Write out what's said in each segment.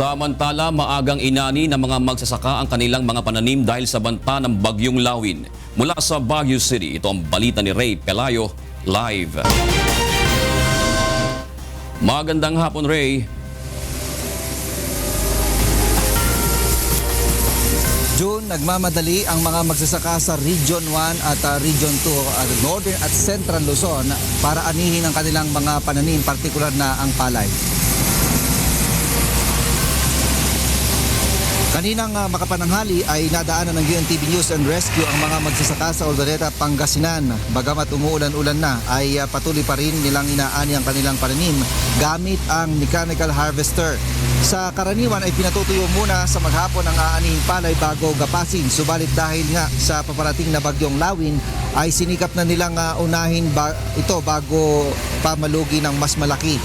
Samantala, maagang inani ng mga magsasaka ang kanilang mga pananim dahil sa banta ng bagyong lawin. Mula sa Baguio City, ito ang balita ni Ray Pelayo, live. Magandang hapon, Ray. June, nagmamadali ang mga magsasaka sa Region 1 at ah, Region 2 at Northern at Central Luzon para anihin ang kanilang mga pananim, partikular na ang palay. Kaninang ah, makapananghali ay nadaanan ng UNTV News and Rescue ang mga magsasaka sa Oloreta, Pangasinan. Bagamat umuulan-ulan na ay ah, patuloy pa rin nilang inaani ang kanilang pananim gamit ang mechanical harvester. Sa karaniwan ay pinatutuyo muna sa maghapon ang aanihing palay bago gapasin. Subalit dahil nga sa paparating na bagyong lawin ay sinikap na nilang ah, unahin ba- ito bago pa malugi ng mas malaki.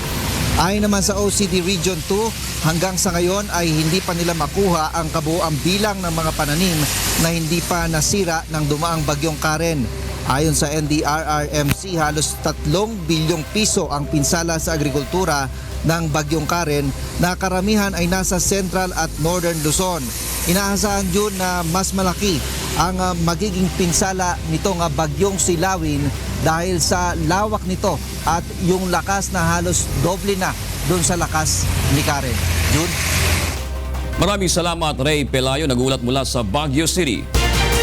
Ayon naman sa OCD Region 2, hanggang sa ngayon ay hindi pa nila makuha ang kabuuang bilang ng mga pananim na hindi pa nasira ng dumaang bagyong Karen. Ayon sa NDRRMC, halos 3 bilyong piso ang pinsala sa agrikultura ng bagyong Karen na karamihan ay nasa Central at Northern Luzon. Inaasahan yun na mas malaki ang ah, magiging pinsala nitong ah, bagyong silawin dahil sa lawak nito at yung lakas na halos doble na doon sa lakas ni Karen. June? Maraming salamat, Ray Pelayo, nagulat mula sa Baguio City.